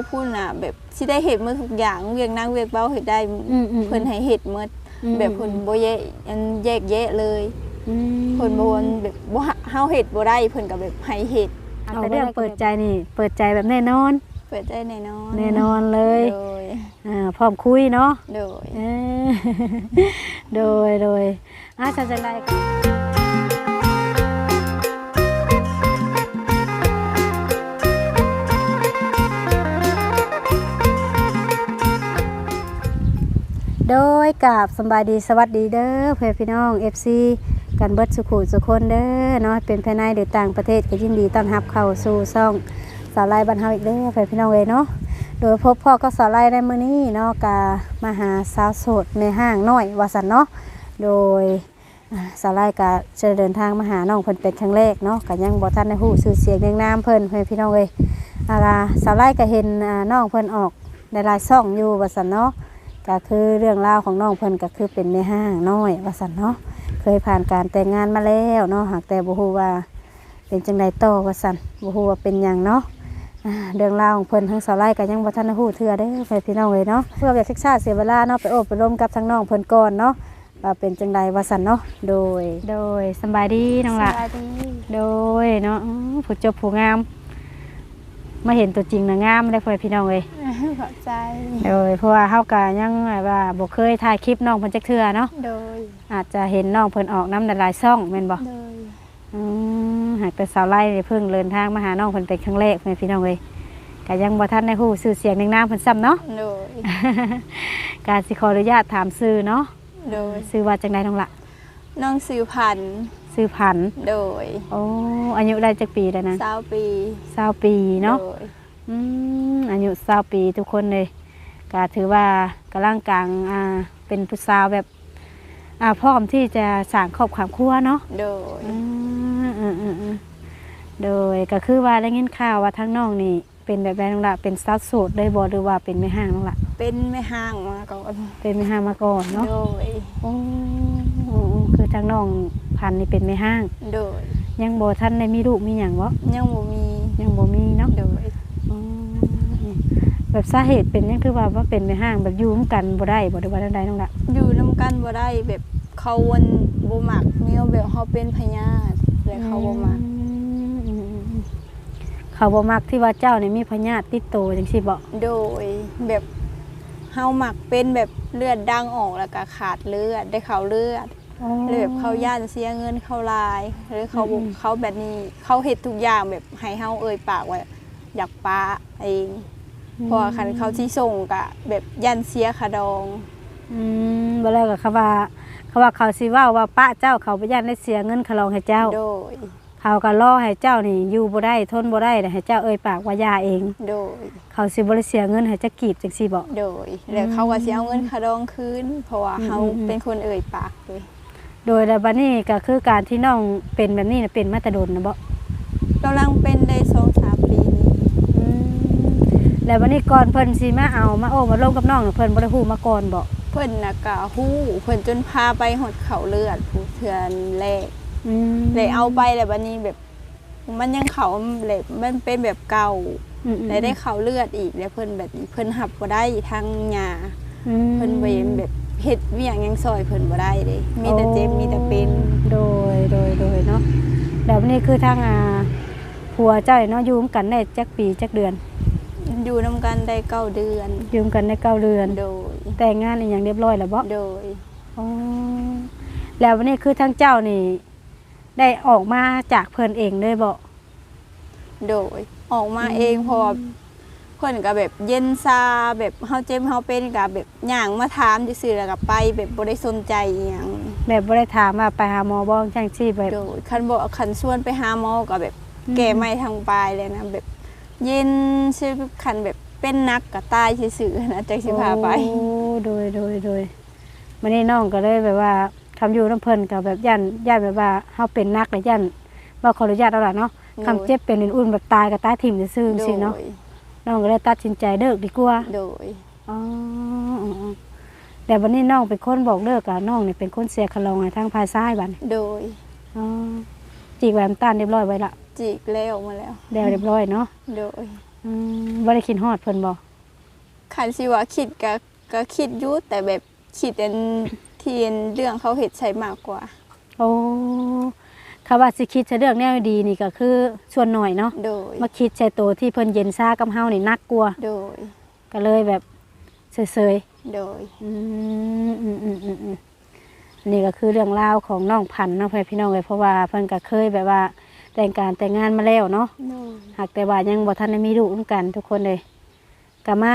อยู่พุ่นน่ะ แบบสิได้เฮ็ดหมดทุกอย่างเวียกนั่งเวียกเบาเฮ็ดได้อืมอืมเพิ่นให้เฮ็ดหมดอืมแบบเพิ่นบ่แยกอันแยกแยะเลยอืมเพิ่นบ่ว่าแบบบ่เฮาเฮ็ดบ่ได้เพิ่นก็แบบให้เฮ็ดเอาเรื่องเปิดใจนี่ เปิดใจแบบแน่นอน เปิดได้แน่นอนแน่นอนเลยโดยอ่าพร้อมคุยเนาะโดยเออโดยโดยอาจารย์จะไล่ก่อน โดยกับสบายดีสวัสดีเด้อเพื่อนพี่น้อง FC กันเบิดสุขุสุคนเด้อเนาะเป็นภายในหรือต่างประเทศก็ยินดีต้อนรับเข้าสู่ซ่องสาวไล่บันเทาอีกเด้อเพื่อนพี่น้องเลยเนาะโดยพบพ่อก็สาวไล่ในมื้อนี้เนาะกามาหาสาวโสดในห้างน้อยวาสันเนาะโดยอ่าสาวไล่ก็จะเดินทางมาหาน้องเพิ่นเป็นครั้งแรกเนาะก็ยังบ่ทันได้ฮู้ชื่อเสียงเรียงนามเพิ่นเพื่อนพี่น้องเอ้ยอาล่ะสาวไล่ก็เห็นอ่าน้องเพิ่นออกในลายๆช่องอยู่วาสันเนาะ ก็คือเรื่องราวของน้องเพิ่นก็คือเป็นในห้างน้อยว่าสันเนาะเคยผ่านการแต่งงานมาแล้วเนาะหากแต่บ่ฮู้ว่า เป็นจังไดต่อว่าสันบ่ฮู้ว่าเป็นหยังเนาะอ่าเรื่องราวของเพิ่นทั้งสาวไล่ก็ยังบ่ทันได้ฮู้เทื่อเด้อไปพี่น้องเอ้ยเนาะเพื่ออยากศึกษาเสียเวลาเนาะไปโอบไปร่มกับทั้งน้องเพิ่นก่อนเนาะว่าเป็นจังใดว่าซั่นเนาะโดย โดยสำบายดีน้องละสวัสดีโดยเนาะอื้อผู้จบผู้งาม มาเห็นตัวจริงน่ะงามได้อพ่อพี่น้องเอ้ย ขอบใจโดยเพราะว่าเฮาก็ยังแบบว่าบ่เคยถ่ายคลิปน้องเพิ่นจักเทื่อเนาะโดย อาจจะเห็นน้องเพิ่นออกน้ำหลายๆช่องแม่นบ่โดยอืมหากแต่สาวไล่นี่เพิ่งเดินทางมาหาน้องเพิ่นเป็นครั้งแรกแม่พี่น้องเอ้ยก็ยังบ่ทันได้ฮู้ชื่อเสียงในนามเพิ่นซ้ำเนาะโดยการสิขออนุญาตถามซื้อเนาะโดยซื้อว่าจังไดน้องละน้องสิวพันธ์ซื้อพันธุ์โดยโอ้อายุได้จักปีแล้วนะสาวปี20ปีเนาะโดย อืมอายุ20ปีทุกคนเลยก็ถือว่ากำลังกลางอ่าเป็นผู้สาวแบบอ่าพร้อมที่จะสร้างครอบครัวครัวเนาะโดยอืมอืมอืมอืมโดยก็คือว่าได้ยินข่าวว่าทั้งน้องนี่เป็นแบบไรน้องละเป็นสาวโสดเลยบ่หรือว่าเป็นแม่ห้างน้องละเป็นแม่ห้างมาก่อนเป็นแม่ห้างมาก่อนเนาะโดยโอ้โอ้คือทางน้องพันธุ์นี่เป็นแม่ห้าง โดย ยังบ่ทันได้มีลูกมีหยังบ่ยังบ่มียังบ่มีเนาะโดยอ๋อ แบบสาเหตุเป็นหยังคือว่าว่าเป็นแม่ห้างแบบอยู่ร่วมกันบ่ได้บ่ได้ว่าใดน้องละอยู่นํกันบ่ได้แบบเขาวนบ่มักแนวแบบเฮาเป็นพญาติเลยเขาบ่มักอืมอืมอืมเขาบ่มักที่ว่าเจ้านี่มีพญาติติดโตจังซี่บ่โดยแบบเฮามักเป็นแบบเลือดดังออกแล้วก็ขาดเลือดได้เขาเลือดเลยแบบเขาย่านเสียเงินเขาลายหรือเขาบอกเขาแบบนี้เขาเห็ดทุกอย่างแบบให้เฮาเอ่ยปากว่าอยากป้าเอง เพราะว่าคันเขาที่ส่งกะแบบยันเสียคาดองอืมบ่แล้วก็เขาว่าเขาว่าเขาสิเว้าว่าป้าเจ้าเขาบ่ย่านได้เสียเงินเขาลองให้เจ้า โดย เขาก็รอให้เจ้านี่อยู่บ่ได้ทนบ่ได้ให้เจ้าเอ่ยปากว่าย่าเอง โดย เขาสิบ่ได้เสียเงินให้เจะกีบจังซี่บ่โดย แล้วเขาก็สิเอาเงินคาดองคืนเพราะว่าอืมเขาอืมอืมเป็นคนเอ่ยปากเลยโดยแล้วบัดนี้ก็คือการที่น้องเป็นแบบนี้น่ะเป็นมาแต่โดนนะบ่กำลังเป็นได้สองสามปีนี้ แล้วบัดนี้ก่อนเพิ่นสิมาเอามาโอ้มาลงกับน้องน่ะเพิ่นบ่ได้ฮู้มาก่อนบ่เพิ่นน่ะกะฮู้เพิ่นจนพาไปหดเขาเลือดผู้เทือนแรกอืมเลยเอาไปแล้วบัดนี้แบบ มันยังเขาเลยมันเป็นแบบเก่าอืมๆแล้วได้เขาเลือดอีกแล้วเพิ่นแบบนี้เพิ่นหับบ่ได้ทางหญ้าอืมเพิ่นเวนแบบเฮ็ดเวียงหยังซอยเพิ่นบ่ได้เด้มีแต่เจ็บมีแต่เป็น โดยโดยโดยเนาะแล้วบัดนี้คือทางอ่าผัวเจ้าเนาะอยู่ร่วมกันได้จักปีจักเดือน อยู่นํกันได้เก้าเดือนอยู่ร่วมกันได้เก้าเดือน โดย แต่งงานอีหยังเรียบร้อยแล้วบ่โดย อ๋อแล้ววันนี้คือทางเจ้านี่ ได้ออกมาจากเพิ่นเองเลยบ่โดย ออกมาเองเพราะว่าเพิ่นก็แบบเย็นซาแบบเฮาเจ็บเฮาเป็นก็แบบย่างมาถามซื่อๆแล้วก็ไปแบบบ่ได้สนใจอีหยังแบบบ่ได้ถามว่าไปหาหมอบ่จังซี่แบบ โดยคันบ่คันชวนไปหาหมอก็แบบอืมแก้ไม่ทางปลายเลยนะแบบ เย็นชื่อคันแบบเป็นนักก็ตายซื่อๆนะจักสิพาไปโอ้โดยโดยโดยวันนี้น้องก็เลยแบบว่าคำอยู่น้ำเพิ่นก็แบบย่านย่านแบบว่าเฮาเป็นนักเลยย่านบ่ขออนุญาตเอาล่ะเนาะโดยคำเจ็บเป็นอุ่นๆแบบตายก็ตายถิ่มซื่อๆสิเนาะโดยน้องก็เลยตัดสินใจเลิกดีกว่าโดยอ๋ออ๋ออ๋อแต่วันนี้น้องเป็นคนบอกเลิกอะน้องนี่เป็นคนเสียคลองให้ทางภายซ้ายบัดนี้โดยอ๋อ จีกแหวนตาลเรียบร้อยไว้ละจีกแล้วมาแล้ว แล้วเรียบร้อยเนาะโดยอืมบ่ได้คิดฮอดเพิ่นบ่คันสิว่าคิดก็ก็คิดอยู่แต่แบบคิดอันที่อันเรื่องเขาเฮ็ดใช้มากกว่า โอ้คำว่าสิคิดจะเรื่องแนวดีนี่ก็คือส่วนหน่อยเนาะโดย มาคิดใส่ตัวที่เพิ่นเย็นซ่ากับเฮานี่นักกลัวาโดย ก็เลยแบบเฉยโดย ๆอืมอืมอืมอืมอืมอั นนี่ก็คือเรื่องราวของน้องพันธุ์เนาะเพื่อนพี่น้องเลยเพราะว่าเพิ่นก็เคยแบบว่าแต่งการแต่งงานมาแล้วเนาะโดยหากแต่ว่ายังบ่ทันได้มีลูกนำกันทุกคนเลยก็มา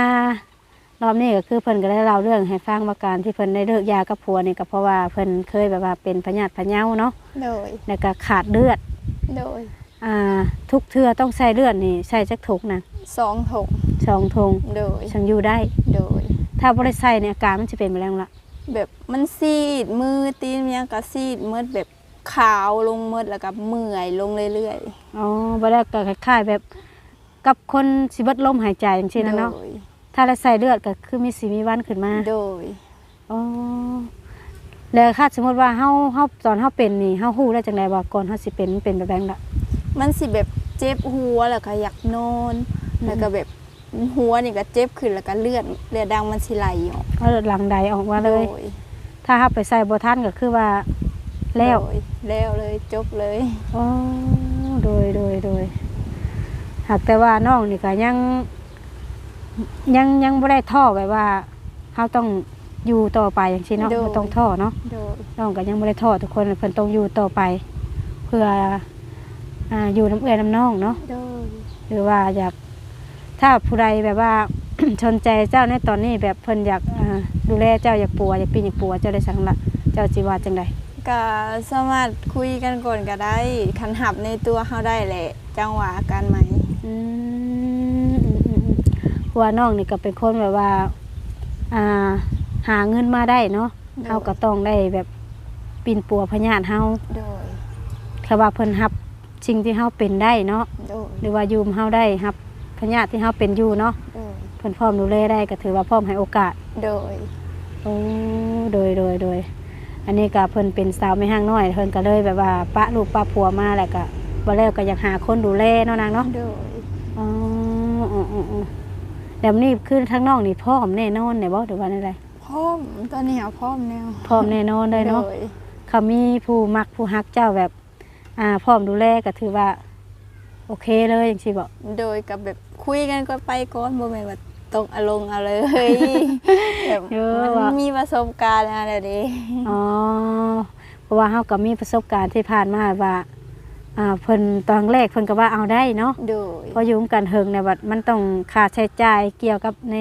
รอบนี้ก็คือเพิ่นก็ได้เล่าเรื่องให้ฟังว่าการที่เพิ่นได้เลิกยากับผัวนี่ก็เพราะว่าเพิ่นเคยแบบว่าเป็นพญาติพะเยาเนาะโดยแล้วก็ขาดเลือดโดยอ่าทุกเทื่อต้องใส่เลือดนี่ใส่จักถุกนะสองถงสองทงโดยฉังอยู่ได้ โดย ถ้าบ่ได้ใส่เนี่ยอาการมันจะเป็นไปแล้วล่ะ แบบมันซีดมือตีนมันยังก็ซีดเมืดแบบขาวลงเมืดแล้วก็เมื่อยลงเรื่อยอ๋อบ่ได้ก็คล้ายๆแบบกับคนสิเบิดลมหายใจจังซี่นะเนาะ โดยถ้าได้ใส่เลือดก็คือมีสิมีวันขึ้นมาโดย อ๋อแล้วถ้าสมมุติว่าเฮาเฮาตอนเฮาเป็นนี่เฮาฮู้ได้จังไดว่าก่อนเฮาสิเป็นมันเป็นแบบนั้นล่ะมันสิแบบเจ็บหัวแล้วก็อยากนอนอืมแล้วก็แบบ หัวนี่ก็เจ็บขึ้นแล้วก็เลือดเลือดดังมันสิไหลออกเอาเลือดหลังใดออกมาเลย โดยถ้าเฮาไปใส่บ่ทันก็คือว่าแล้วโดยแล้วเลยจบเลยอ๋อโดยโดยโดยหากแต่ว่าน้องนี่ก็ยัง ยังยังบ่ได้ท่อแบบว่าเฮาต้องอยู่ต่อไปอย่างซี่เนาะบ่ต้องท่อเนาะโดยน้องก็ยังบ่ได้ท่อทุกคนเพิ่นต้องอยู่ต่อไป เพื่ออ่าอยู่น้ำเอื้อยน้ำน้องเนาะโดย หรือว่าอยาก ถ้าผู้ใดแบบว่า ชนใจเจ้าในตอนนี้แบบเพิ่นอยากอ่าดูแลเจ้าอยากปัวอยากปีนอยากปัวเจ้าได้สังละเจ้าจิว่าจังใดก็สามารถคุยกันก่อนก็ได้คันหับในตัวเฮาได้แหละ จังหวะกันไหมอืมอืมอืมอืมเพราะว่าน้องนี่ก็เป็นคนแบบว่า อ่า หาเงินมาได้เนาะเฮาก็ต้องได้แบบปีนปัวพญาติเฮาโดยแค่ว่าเพิ่นรับสิ่งที่เฮาเป็นได้เนาะ โดย หรือว่าอยู่เฮาได้รับ พญาติที่เฮาเป็นอยู่เนาะโดยเพิ่นพร้อมดูแลได้ก็ถือว่าพร้อมให้โอกาสโดยโอ้โดยโดยโดยอันนี้ก็เพิ่นเป็นสาวไม่ห้างน้อยเพิ่นก็เลยแบบว่าปะลูกปะผัวมาแล้วก็บ่แล้วก็อยากหาคนดูแลเนาะนางเนาะโดยอ๋ออ๋ออ๋ออ๋อแล้วนี่คือทั้งน้องนี่พร้อมแน่นอนเนี่ยบ่หรือว่าอะไรพร้อมตอนนี้เอาพร้อมแนวพร้อมแน่นอนเลยเนาะโดยเขามีผู้มักผู้ฮักเจ้าแบบ อ่าพร้อมดูแลก็ถือว่า โอเคเลยจังซี่บ่โดยกับแบบ คุยกันก็ไปก่อนบ่แม่นว่าตกอารมณ์เอาเลยแบบเออว่ะ มันมีประสบการณ์อะไรเด้อ๋อเพราะว่าเฮาก็มีประสบการณ์ที่ผ่านมาว่าอ่าเพิ่นตอนแรกเพิ่นก็ว่าเอาได้เนาะโดยพออยู่ร่วมกันเฮิงเนี่ยบัดมันต้องค่าใช้จ่ายเกี่ยวกับใน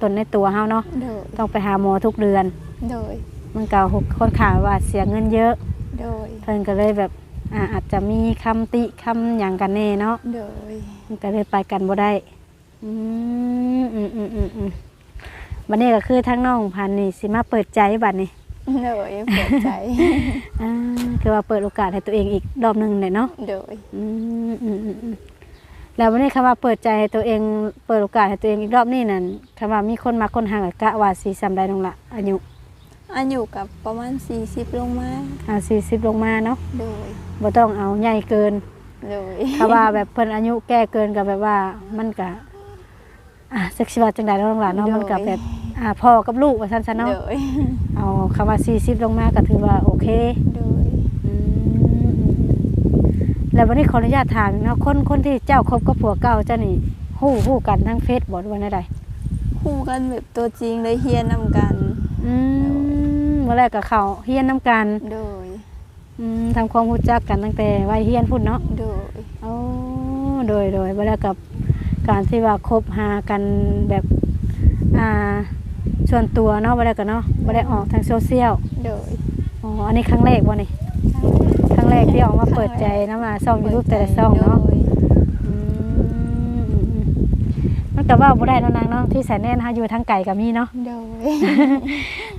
ตนในตัวเฮาเนาะโดยต้องไปหาหมอทุกเดือน โดยมันก็หกค่อนข้างว่าเสียเงินเยอะ โดย เพิ่นก็เลยแบบ อ่าอาจจะมีคำติคำหยังกันแน่เนาะโดย มันก็เลยไปกันบ่ได้อืมอืมอืมอืมอืมบัดนี้ก็คือทั้งน้องพันธุ์นี่สิมาเปิดใจบัดนี้โดยเปิดใจ อ่าคือว่าเปิดโอกาสให้ตัวเองอีกรอบหนึงเลยเนาะ โดย อืมอืมอืมอืมแล้ววันนี้คำว่าเปิดใจให้ตัวเองเปิดโอกาสให้ตัวเองอีกรอบนี้นั่นคำว่ามีคนมาคนห่างกับกะว่าสีสำได้ลงละอายุ อายุกับประมาณ 40 ลงมาอ่าสี่สิบลงมาเนาะโดยบ่ต้องเอาใหญ่เกินโดยคำว่าแบบเพิ่นอายุแก่เกินกับแบบว่ามันก็อ่าเซ็กซี่ว่าจังไดเนาะน้องหลานเนาะมันก็แบบอ่าพ่อกับลูกว่าซั่นซะเนาะโดยเอาคำว่าสี่สิบลงมาก็ถือว่าโอเคโดยอืมอืมอืมแล้ววันนี้ขออนุญาตถามเนาะคนคนที่เจ้าคบกับผัวเก่าเจ้านี่ฮู้ฮู้กันทั้งเฟซบ่หรือว่าใดคู่กันแบบตัวจริงเลยเฮียนนำกันอืมเมื่อแรกกับเขาเฮียนน้ำกันโดยอืมทำความรู้จักกันตั้งแต่วัยเฮียนพุ่นเนาะโดยโอ้โดยโดยเมื่อแรกกับการที่ว่าคบหากันแบบอ่าส่วนตัวเนาะเมื่อแรกกันเนาะไม่ได้ออกทางโซเชียลโดยอ๋ออันนี้ครั้งแรกวะนี่ครั้งแรกที่ออกมาเปิดใจนะมาซ่องยูทูบแต่ละซ่องเนาะ โดย อืมอืมอืม มันก็ว่าบ่ได้เนาะนางเนาะที่แสนแน่นฮะอยู่ทางไก่กับมีเนาะ โดย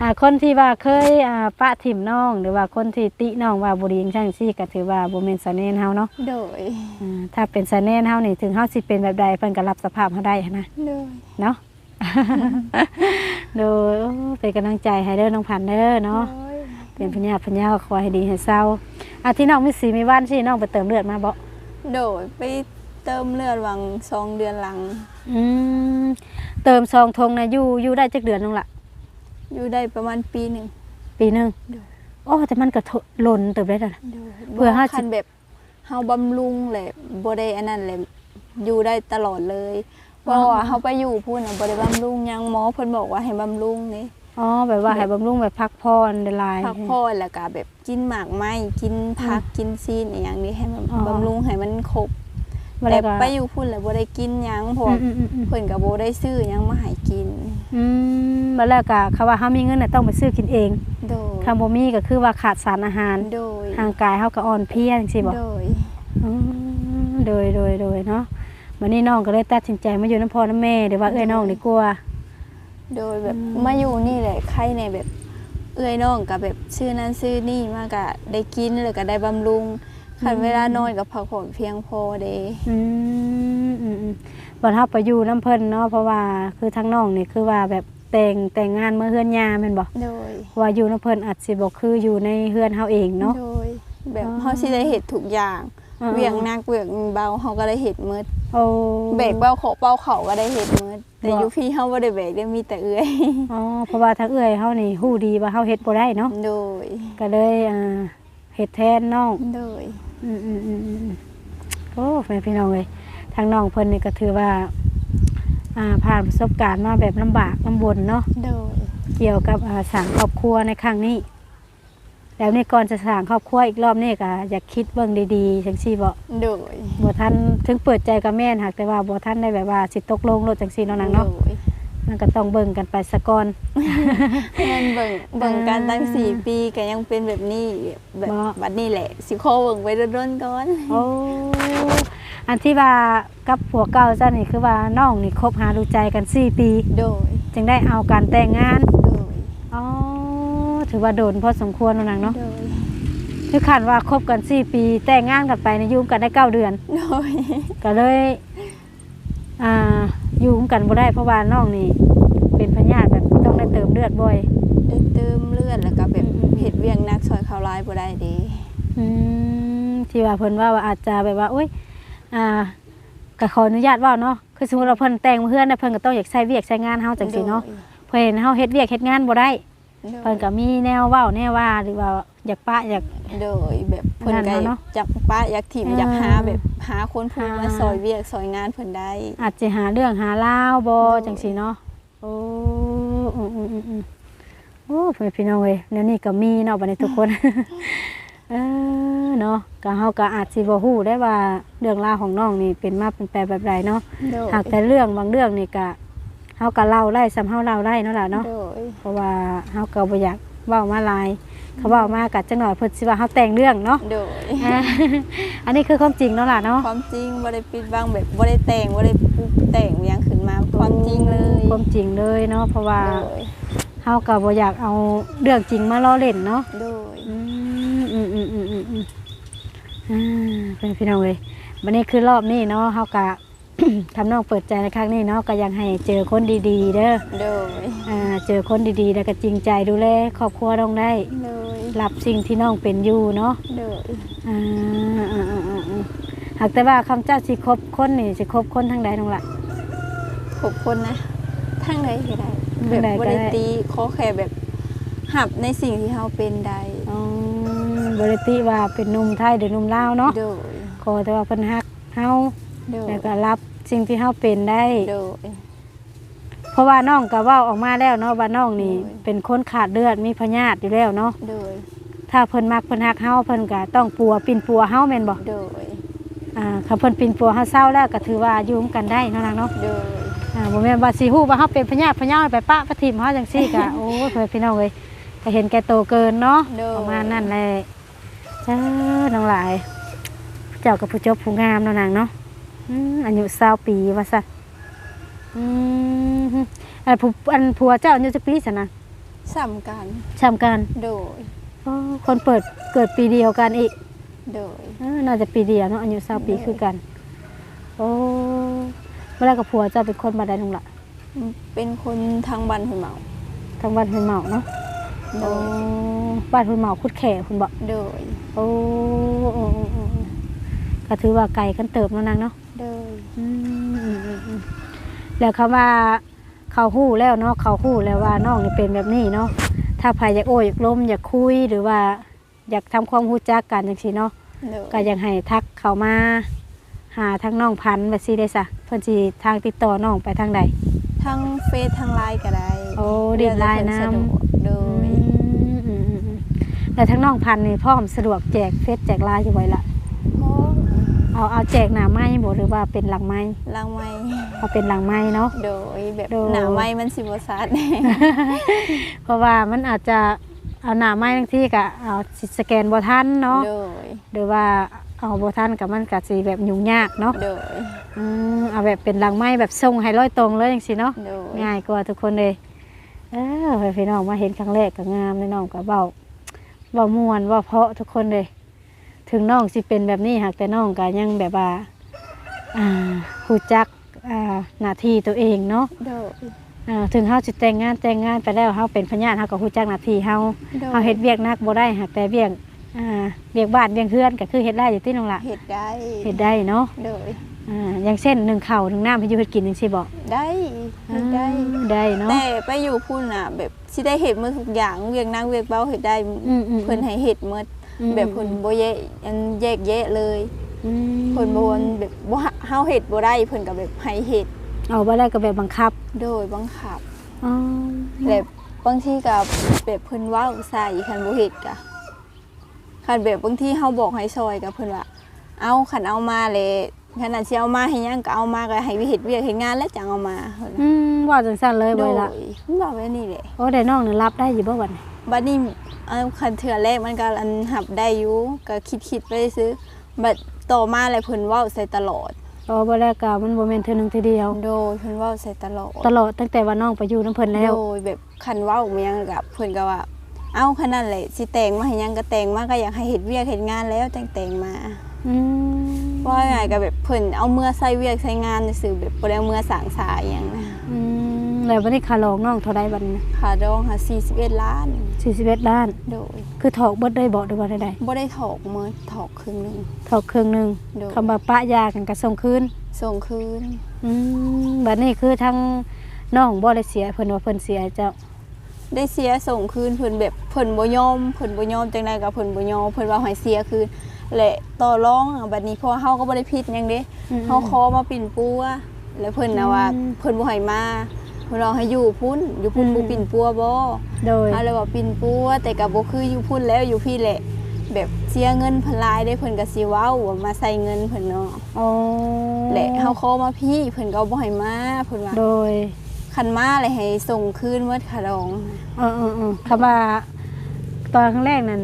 อ่าคนที่ว่าเคยอ่าปะถิ่มน้อง หรือว่าคนที่ติน้องว่าบุรีจังซั่นซี่ก็ถือว่าบ่แม่นสะเนนเฮาเนาะโดย อ่าถ้าเป็นสะเนนเฮานี่ถึงเฮาสิเป็นแบบใดเพิ่นก็รับสภาพเฮาได้หั้นนะโดย เนาะ โดยโอ้เป็นกำลังใจให้เด้อน้องพันธุ์เด้อเนาะโดยเป็นพญาพญาขอให้ดีให้เศร้าอะที่น้องมีสีมีว่านสิน้องไปเติมเลือดมาบ่โดยไป เติมเลือดวังสองเดือนหลัง อืมเติมซองทงนะอยู่อยู่ได้จักเดือนนึงละอยู่ได้ประมาณปีหนึ่ง ปีหนึงเดี๋ยว โอ้แต่มันก็ทหล่นเติบได้แล้วนะ เพื่อบ่ห้าสิบคันแบบเฮาบำรุงแหละบ่ได้อันนั้นแหละอยู่ได้ตลอดเลยเพราะว่าเฮาไปอยู่พูดน่ะบ่ได้บำรุงหยังหมอเพิ่นบอกว่าให้บำรุงนี่อ๋อแบบว่าให้บำรุงแบบพักผ่อนได้หลาย พักผ่อนแล้วก็แบบกินหมากไม้กินผักกินซีนอหย่างนี้ให้มันอ๋อ บำรุงให้มันครบ บ่แต่ได้ก็ไปอยู่พุ่นแล้วบ่ได้กินหยังเพราะอืว่ามอืมอืมอืมเพิ่นก็บ่ได้ซื้อหยังมาให้กิน อืมบ่แล้วก็เขาว่าเฮามีเงินน่ะต้องไปซื้อกินเองโดยคำบ่มีก็คือว่าขาดสารอาหารโดยร่างกายเฮาก็อ่อนเพลียจังซี่บ่โดย อืมโดยโดยโดยเนาะวันนี้น้องก็เลยตัดสินใจมาอยู่น้ำพ่อน้ำแม่เดี๋ยวว่าเอ้ยน้องดีกว่า โดยแบบมาอยู่นี่แหละใครในแบบ เอื้อยน้องกับแบบชื่อนั้นชื่อนี่มากะได้กินแล้วก็ได้บำรุง คันเวลานอนกับพักผ่อนเพียงพอเด้อืมอืมอืมบ่เฮาไปอยู่น้ำเพิ่นเนาะเพราะว่าคือทั้งน้องนี่คือว่าแบบแต่งแต่งงานเมื่อเฮือนยาแม่นบ่โดยว่าอยู่น้ำเพิ่นอาจสิบ่คืออยู่ในเฮือนเฮาเองเนาะโดย แบบอ๋อเฮาสิได้เฮ็ดทุกอย่างอ่าเวียงหนักเวียงเบาเฮาก็ได้เฮ็ดหมดโอ้แบกเบาเขาเบาเขาก็ได้เฮ็ดหมดแต่บ่อยู่พี่เฮาบ่ได้แบกได้มีแต่เอื้อยอ๋อเพราะว่าทั้งเอื้อยเฮานี่ฮู้ดีว่าเฮาเฮ็ดบ่ได้เนาะโดย ก็เลยอ่าเฮ็ดแทนน้องโดย อืมอืมอืมอืมโอ้แม่พี่น้องเลยทางน้องเพิ่นนี่ก็ถือว่า อ่าผ่านประสบการณ์มาแบบลำบากลำบนเนาะโดยเกี่ยวกับอ่าสร้างครอบครัวในครั้งนี้ แล้วนี่ก่อนจะสร้างครอบครัวอีกรอบนี่ก็อยากคิดเบิ่งดีๆจังซี่บ่โดยบ่ทันถึงเปิดใจกับแม่นหากแต่ว่าบ่ทันได้แบบว่าสิตกลงโลดจังซี่เนาะนางเนาะโดย มันก็ต้องเบิ่งกันไปซะก่อนมันเบิ่งเบิ่งกันตั้งสี่ปีก็ยังเป็นแบบนี้แบบบ่บัดนี้แหละ สิขอเบิ่งไว้ร่นๆก่อนโอ้อันที่ว่ากับผัวเก่าซะนี่คือว่าน้องนี่คบหาดูใจกันสี่ปี โดย จึงได้เอาการแต่งงานโดยอ๋อถือว่าโดนพอสมควรแล้วนางเนาะโดยคือขันว่าคบกันสี่ปี แต่งงานกันไปในยอยุ่งกันได้เก้าเดือนโดยก็เลยอ่า อยุ่งกันบ่ได้เพราะว่าน้องนี่ เป็นพญาติแบบต้องได้เติมเลือดบ่อย ได้เติมเลือดแล้วก็แบบอืมอืมเฮ็ดเวียงนักซอยเขาร้ายบ่ได้เด้อืมที่ว่าเพิ่นว่าว่าอาจจะแบบว่าโอ๊ยอ่าก็ขออนุญาตเว่าเนาะคือสมมุติว่าเพิ่นแต่งเพื่อนน่ะเพิ่นก็ต้องอยากใช้เวียกใช้งานเฮาจังซี่เนาะเพิ่นเห็นเฮาเฮ็ดเวียกเฮ็ดงานบ่ได้โดยเพิ่นก็มีแนวเว้าแนวว่าหรือว่า อยากปะอยาก โดยแบบเพิ่นนั่นก็เนาะจับป้าอยากถิ่มอ่าอยากหาแบบหาคนผู้หามมาซอยเวียกซอยงานเพิ่นได้ อาจจะหาเรื่องหาเล่าวบ่โอ้ย จังซี่เนาะโอ้อืมอืมอืมอืมโอ้พ่อแม่พี่น้องเว้ยแล้วนี่ก็มีเนาะบัดนี้ทุกคน เออเนาะก็เฮาก็อาจสิบ่ฮู้ได้ว่าเรื่องราวของน้องนี่เป็นมาเป็นไปแบบใดเนาะโดยหากแต่เรื่องบางเรื่องนี่ก็เฮาก็เล่าได้ซ้ำเฮาเล่าได้เนาะล่ะเนาะโดยเพราะว่าเฮาก็บ่อยากเว้ามาหลาย เขาเว้ามาก็จังหน่อยเพิ่นสิว่าเฮาแต่งเรื่องเนาะโดยอ่าอันนี้คือความจริงเนาะล่ะเนาะความจริงบ่ได้ปิดบังแบบบ่ได้แต่งบ่ได้ปรุงแต่งหยังขึ้นมาความจริงเลยความจริงเลยเนาะเพราะว่าโดยเฮาก็บ่อยากเอาเรื่องจริงมาล้อเล่นเนาะโดยอืมอืมอืมอืมอืมอืมอ่าเป็นพี่น้องเว้ยวันนี้คือรอบนี้เนาะเฮาก็ ทำน้องเปิดใจในครั้งนี้เนาะก็ยังให้เจอคนดีๆ เด้อโดยอ่าเจอคนดีๆ แล้วก็จริงใจดูแลครอบครัวน้องได้ โดยรับสิ่งที่น้องเป็นอยู่เนาะโดยอ่าอ่าอ่าอ่าอ่าหากแต่ว่าคำเจ้าสิคบคนนี่สิคบคนทางใดน้องละ ขอบคนนะทั้งใดก็ได้ทางแบบใดก็บ่ได้ได้ตีขอแค่แบบหับในสิ่งที่เฮาเป็นได้อ๋อบริติว่าเป็นหนุ่มไทยหรือหนุ่มลาวเนาะโดยขอแต่ว่าเพิ่นฮักเฮาโดยแล้วก็รับ สิ่งที่เฮาเป็นได้ โดย เพราะว่าน้องก็เว้าออกมาแล้วเนาะว่าน้องนี่โอ้ยเป็นคนขาดเลือดมีพยาธิอยู่แล้วเนาะโดย ถ้าเพิ่นมักเพิ่นฮักเฮาเพิ่นก็ต้องปัวปินปัวเฮาแม่นบ่โดย อ่าถ้าเพิ่นปินปัวเฮาเศร้าแล้วก็ถือว่าอยู่ร่วมกันได้เนาะนางเนาะ โดย อ่าบ่แม่นว่าสิฮู้ว่าเฮาเป็นพยาธิพยาธิไปปะปะทิมเฮาจังซี่ก็ โอ้ยเพิ่นพี่น้องเอ้ยก็เห็นแก่โตเกินเนาะโดย ประมาณนั้นแหละจ้าน้องหลาย เจ้ากับผู้เจบผู้งามเนาะนางเนาะ อืมอายุ20ปีว่าซะอืมอันผู้อันผัวเจ้าอายุจักปีซั่นนะสำคัญช้ำกันโดยอ๋อคนเปิดเกิดปีเดียวกันอีก โดยเออน่าจะปีเดียวเนาะอายุ20ปีคือกัน โอ้เมื่อไรกับผัวเจ้าเป็นคนมาได้นงละเป็นคนทางบ้านหุ่นเหมาทางบ้านหุ่นเหมาเนาะโดโอ้ยบ้านหุ่นเหมาคุดแข่คุณบอกโดยโอ้โอ้โอ้โอ้โอ้ก็ถือว่าไก่กันเติบเนาะนางเนาะ โโดยอืมอืมอืมอืมแล้วเขาว่าเขาฮู้แล้วเนาะเขาฮู้แล้วว่าน้องนี่เป็นแบบนี้เนาะถ้าใครอยากโอ้อยากล้มอยากคุยหรือว่า อยากทำความรู้จักกันจังซี่เนาะโดยก็อยากให้ทักเขามา หาทั้งน้องพันธุ์แบบซี่ได้ซะเพิ่นสิทางติดต่อน้องไปทางใด ทั้งเฟซทั้งไลน์ก็ได้โอ้ดินไลน์นำเดี๋ยวจะเพิ่สะดวกโดอืยมอืมอืมอืมแล้วทั้งน้องพันธุ์นี่พร้อมสะดวกแจกเฟซแจกไลน์อยู่ไว้ละพร้อม เอาเอาแจกหน้าไม้บ่หรือว่าเป็นหลังไม้ลังไม้เอาเป็นหลังไม้เนาะ โดยแบบโดย หนาไม้มันสิบ่ซัดเพราะว่ามันอาจจะเอาหน้าไม้ทั้งที่ก็เอาสิสแกนบ่ทันเนาะโดย หรือว่าเอาบ่ทันกับมันก็สิแบบยุ่งยากเนาะโดย อืมเอาแบบเป็นหลังไม้แบบส่งให้ร้อยตรงเลยจังซี่เนาะ โดย ง่ายกว่าทุกคนเลย เออให้พี่น้องมาเห็นครั้งแรกก็งามเลยน้องก็เบาเบามวนเว่าเพราะทุกคนเลย ถึงน้องสิเป็นแบบนี้หากแต่น้องก็ยังแบบว่าอ่าหูจักอ่าหน้าที่ตัวเองเนาะโดย อ่าถึงเฮาสิแต่งงานแต่งงานไปแล้วเฮาเป็นพญานเฮาก็หูจักหน้าที่เฮาโดย เฮาเฮ็ดเวียกหนักบ่ได้หากแต่เวียกอ่าเวียกบ้านเวียกเฮือนก็คือเฮ็ดได้อยู่ที่น้องละเฮ็ดได้เฮ็ดได้เนาะโดย อ่าอย่างเช่นหนึ่งข้าวหนึ่งน้ำให้อยู่เฮ็ดกินจังซี่บ่ได้เฮ็ดได้ อ่าได้เนาะ แต่ไปอยู่พุ่นน่ะ แบบสิได้เฮ็ดหมดทุกอย่างเวียกนั่งเวียกเบาเฮ็ดได้อืมอืม เพิ่นให้เฮ็ดหมดอืม แบบเพิ่นบ่แยกอันแยกแยะเลยอืมเพิ่นบ่ว่าแบบบ่เฮาเฮ็ดบ่ได้เพิ่นก็แบบให้เฮ็ดเอาบ่ได้ก็แบบบังคับ โดยบังคับอ๋อแบบบางทีก็แบบเพิ่นเว้าใส่คันบ่เฮ็ดก็คันแบบบางทีเฮาบอกให้ซอยก็เพิ่นว่าเอาคันเอามาเลย ขนาดสิเอามาให้หยังก็เอามาก็ให้เฮ็ดเวียกเฮ็ดงานแล้วจังเอามาเพิ่นอืมว่าจังซั่นเลยโดบ่ยล่ะมันว่าไว้นี่แหละ โอ้ได้น้องนี่รับได้อยู่บ่บัดนี้บัดนี้เอาคันเทื่อแรกมันก็อันหับได้อยู่ก็คิดๆไปซื้อบัดต่อมาแล้วเพิ่นเว้าใส่ตลอด โอ้บ่ได้ก็มันบ่แม่นเทื่อหนึงเทื่อเดียว โดยเพิ่นเว้าใส่ตลอดตลอดตั้งแต่ว่าน้องไปอยู่นํเพิ่นแล้ว โดยแบบคันเว้ามายังกับเพิ่นก็ว่า เอ้าคันนั้นแหละสิแต่งมาให้หยังก็แต่งมาก็อยากให้เฮ็ดเวียกเฮ็ดงานแล้วจังแต่งมา อืม ว่าไงก็แบบเพิ่นเอาเมื่อใส่เวียกใส่งานซื่อๆแบบบ่ได้เอามื่อสร้างสายหยังนะอืมแล้วบัดนี้ค่ารองน้องเท่าใดบัดนี้ค่าดองค่ะ41ล้าน41ล้าน โดยคือถอกเบิดได้บ่หรือว่าใดบ่ได้ถอกเมื่อถอกครึ่งหนึง ๆถอกครึ่งหนึงโดย คำว่าปะยากันก็ส่งคืนส่งคืนอืมบัดนี้คือทั้งน้องบ่ได้เสียเพิ่นว่าเพิ่นเสียเจ้าได้เสียส่งคืนเพิ่นแบบเพิ่นบ่ยอมเพิ่นบ่ยอมจังไดก็เพิ่นบ่ยอมเพิ่นว่าให้เสียคืน และต่อรองอะบัดนี้เพราะว่าเฮาก็บ่ได้ผิดหยังเด้อืมเฮาขอมาปิ่นปัวแล้วเพิ่นน่ะว่าอืมเพิ่นบ่ให้มาเพิ่นเอาให้อยู่พุ่นอยู่พุ่นอืมบ่ปิ่นปัวบ่โดยเฮาเลยว่าปิ่นปัวแต่ก็บ่คืออยู่พุ่นแล้วอยู่พี่แหละ แบบเสียเงินเพิ่นหลายได้เพิ่นก็สิเว้าว่ามาใส่เงินเพิ่นเนาะอ๋อและเฮาขอมาพี่เพิ่นก็บ่ให้มาเพิ่นว่าโดยคันมาเลยให้ส่งคืนหมดค่าดองเออเออเออคำว่า ตอนครั้งแรกนั้น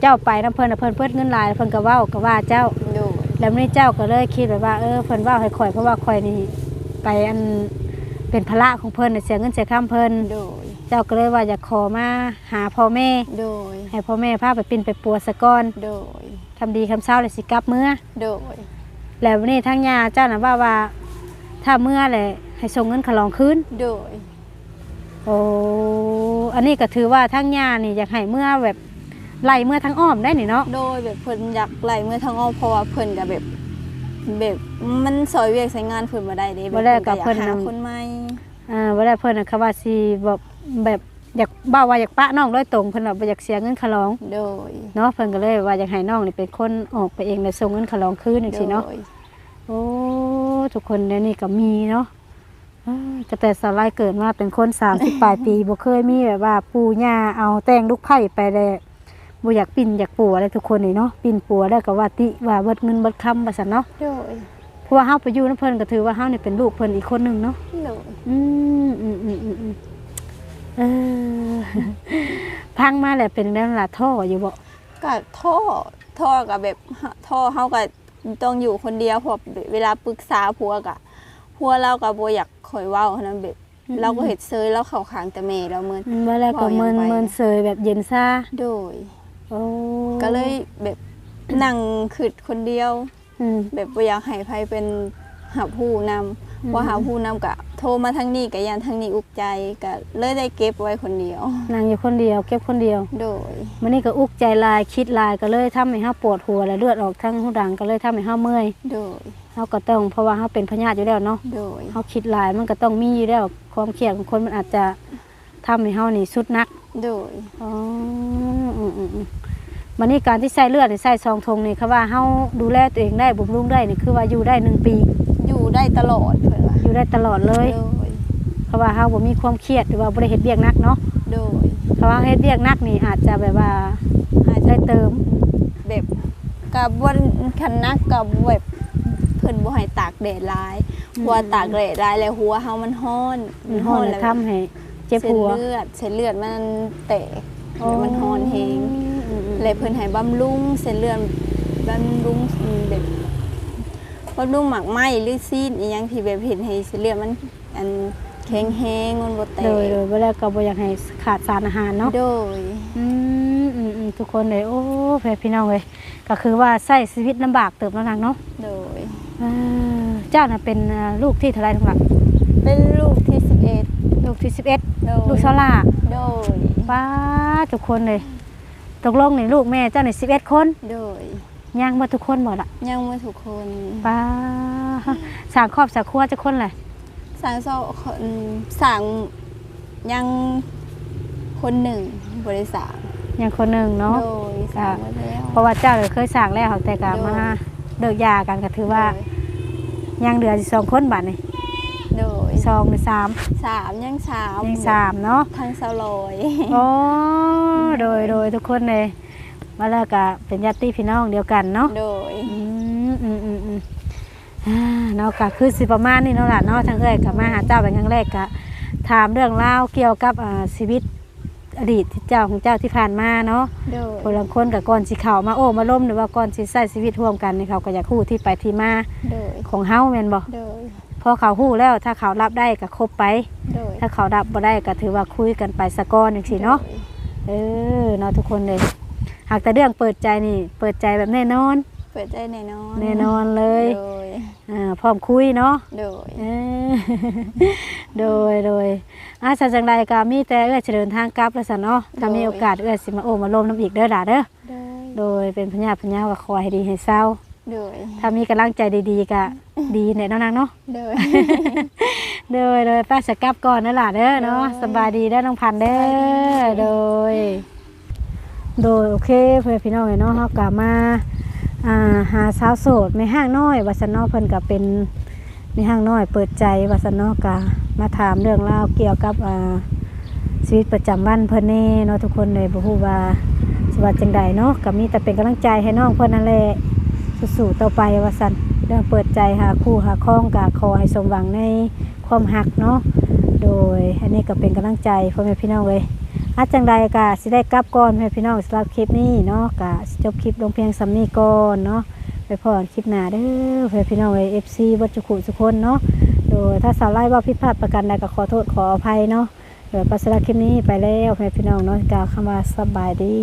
เจ้าไปน้ำเพิ่นน่ะเพิ่นเพิ่นเงินหลายเพิ่นก็เว้าก็ว่าเจ้า โดยแล้วมื้อนี้เจ้าก็เลยคิดแบบว่าเออเพิ่นเว้าให้ข่อยเพราะว่าข่อยนี่ไปอันเป็นภาระของเพิ่นน่ะเสียเงินเสียค่าเพิ่นโดยเจ้าก็เลยว่าอยากขอมาหาพ่อแม่ โดยให้พ่อแม่พาไปปิ่นไปปัวซะก่อนโดยทำดีคำเช้าเลยสิกลับเมื่อ โดยแล้ววันนี้ทั้งยาเจ้าน่ะว่าว่า ถ้าเมื่อแหละให้ส่งเงินขลองคืนโดย โอ้อันนี้ก็ถือว่าทั้งยานี่อยากให้เมื่อแบบไล่เมื่อทั้งอ้อมได้นี่เนาะโดยแบบเพิ่นอยากไหลเมื่อทางอ้อมเพราะว่าเพิ่นก็แบบแบบมันซอยเวียกใช้งานเพิ่นบ่ได้เด้บ่ได้กับอยาเพิ่นหานำคนใหม่อ่าเวลาเพิ่นน่ะเขาว่าสิแบบแบบอยากบ้าว่าอยากปะน้องโดยตรงเพิ่นว่าบ่อยากเสียเงินขลองโดยเนาะเพิ่นก็เลยว่าอยากให้น้องนี่เป็นคนออกไปเองแล้วส่งเงินขลองคืนจังซี่เนาะโดยโอ้ทุกคนเดี๋ยวนี้ก็มีเนาะ อ้าวก็แต่สลายเกิดมาเป็นคน30ปลายปีบ่เคยมีแบบว่า ปู่ย่าเอาแต่งลูกไผ่ไปแล้วบ่อยากปิ่นอยากปัวอะไรทุกคนนี่เนาะปิ่นปัวแล้วก็ว่าติว่าเบิดเงินเบิดคำว่าซั่นเนาะโดยเพราะว่าเฮาไปอยู่นำเพิ่นก็ถือว่าเฮานี่เป็นลูกเพิ่นอีกคนหนึงเนาะโดยอืมอืมอืมอืมอืมเออพังมาแล้วเป็นแล้วล่ะท่ออยู่บ่ก็ท่อท่อก็แบบท่อเฮาก็ต้องอยู่คนเดียวเพราะเวลาปรึกษาผัวก็ ผัวเราก็บ่อยากคอยเว้าหั้นนะแบบเราก็เฮ็ดเซยแล้วเข้าข้างแต่แม่เราเหมือนอืมว่าแล้วก็บอกยังเมินไป เมินเสยแบบเย็นซ่าโดย โอ้ก็เลยแบบนั่งขึ้นคนเดียว อืม แบบบ่อยากให้ไผเป็นหาผู้นำอืม ว่าหาผู้นำก็โทรมาทางนี้ก็ยันทางนี้อุกใจก็เลยได้เก็บไว้คนเดียว นั่งอยู่คนเดียว เก็บคนเดียวโดย มันนี่ก็อุกใจลายคิดลายก็เลยทำให้เฮาปวดหัวและเลือดออกทั้งหูดังก็เลยทำให้เฮาเมื่อย โดย เฮาก็ต้องเพราะว่าเฮาเป็นพญาติอยู่แล้วเนาะโดยเฮาคิดหลายมันก็ต้องมีอยู่แล้วความเครียดของคนมันอาจจะทำให้เฮานี่สุดหนักโดยอ๋ออืมอืมอืมวันนี้การที่ใส่เลือดนี่ใส่ซองทงนี่คือว่าเฮาดูแลตัวเองได้บำรุงได้นี่คือว่าอยู่ได้หนึ่งปี อยู่ได้ตลอดเพิ่นว่าอยู่ได้ตลอดเลย โดยเพราะว่าเฮาบ่มีความเครียดหรือว่าบ่ได้เฮ็ดเวียกหนักเนาะโดยเพราะว่าเฮ็ดเวียกหนักนี่อาจจะแบบว่าอาจจะได้เติมแบบกับวันคันนักกับแบบ เพิ่นบ่ให้ตากแดดหลายเพราะว่าตากแดดหลายแล้วหัวเฮามันร้อนมันฮ้อนแล้วทำให้เจ็บเส้นหัว เลือดเส้นเลือดมันแตกแล้วมันร้อนแฮงอืมอืมเลยเพิ่นให้บำรุงเส้นเลือดบำรุงอืมแบบบำรุงหมักไหมหรือซีดอีหยังที่แบบเห็นให้เส้นเลือดมันอันแข็งแฮงมันบ่แตกโดยโดยเวลาก็บ่อยากให้ขาดสารอาหารเนาะ โดย อืมอืมอืมทุกคนเลยโอ้แพ่พี่น้องเลยก็คือว่าใช้ชีวิตลำบากเติบแล้วนางเนาะโดย เออเจ้าน่ะเป็นเอ่อลูกที่เท่าไรทั้งหลักเป็นลูกที่11ลูกที่สิบเอ็ดโดยลูกชาวลาโดยป้าทุกคนเลยตกลงในลูกแม่เจ้าในสิบเอ็ดคนโดยย่างมาทุกคนหมดละยังบ่ทุกคนป้าสร้างครอบสร้างครัวจะคนเลยสางเศร้าคนสางยังคนหนึ่งบริษัทยังคนหนึ่งเนาะ โดยสางไว้แล้ว เพราะว่าเจ้าเลยเคยสร้างแล้วแต่กาโดยมาเลิกยากันก็ถือว่ายั งเหลืออยู่สองคนบัดนี่โดยสองหรือสามสามยังสามยังสามเนาะทางสลอยโอ้โดยโดยทุกคนเลยมาแล้วก็เป็นญาติพี่น้องเดียวกันเนาะโดยอืมอืมอืมอืมอ่าเนาะก็คือสิประมาณนี้เนาะล่ะเนาะทางเอ้ยกับมาหาเจ้าเป็นครั้งแรกก็ถามเรื่องราวเกี่ยวกับอ่าชีวิต อดีตที่เจ้าของเจ้าที่ผ่านมาเนาะโดยคนละคนกับก่อนสิเข้ามาโอ้มาล้มหรือว่าก่อนสิใช้ชีวิตร่วมกันนี่เขาก็อยากฮู้ที่ไปที่มาโดยของเฮาแม่นบ่โดยพอเขาฮู้แล้วถ้าเขารับได้ก็คบไป โดยถ้าเขารับบ่ได้ก็ถือว่าคุยกันไปสะก่อนจังซี่เนาะเออเนาะทุกคนเลย หากแต่เรื่องเปิดใจนี่ เปิดใจแบบแน่นอน เปิดใจแน่นอนแน่นอนเลยโดยอ่าพร้อมคุยเนาะโดยเออโดยโดย อาจารย์จังใดก็มีแต่เอื้อเจริญทางกลับแล้วสันเนาะถ้ามีโอกาสเอื้อสิมาโอมาลมน้ำอีกเด้อด่าเด้อโดยโดยเป็นพญาพญาว่าคอยให้ดีให้เศร้าโดยถ้ามีกำลังใจดีๆก็ดีเนี่ยเนาะนางเนาะโดยโดยโดยป้าสกลับก่อนนั่นล่ะเด้อเนาะโดยสบายดีเด้อน้องพันธุ์เด้อสบายดีโดย โดยโอเคเพื่อนพี่น้องเนาะเฮากลับมาอ่าหาสาวโสดไม่ห้างน้อยว่าซั่นเนาะเพิ่นก็เป็นไม่ห้างน้อยเปิดใจว่าซั่นเนาะก็ มาถามเรื่องราวเกี่ยวกับชีวิตประจำวันเพิ่นแน่เนาะทุกคนเลยบ่ฮู้ว่าสิว่าจังใดเนาะก็มีแต่เป็นกำลังใจให้น้องเพิ่นนั่นแหละสู้ๆต่อไปว่าซั่นเรื่องเปิดใจหาคู่หาครองก็ขอให้สมหวังในความหักเนาะโดยอันนี้ก็เป็นกำลังใจพ่อแม่พี่น้องเลยอาจังใดก็สิได้กลับก่อนให้พี่น้องสำหรับคลิปนี้เนาะก็จบคลิปลงเพียงสำนีก่อนเนาะ ไปพอคลิปหน้าเด้อเพื่อพี่น้องเอฟซีวัดจุสุคนเนาะโดยถ้าสาวไล่ว่าผิดพลาดประกันใดก็ขอโทษขออภัยเนาะโดยปัสสาวะคลิปนี้ไปแล้วเพื่อพี่น้องเนาะกล่าวคำว่าสบายดี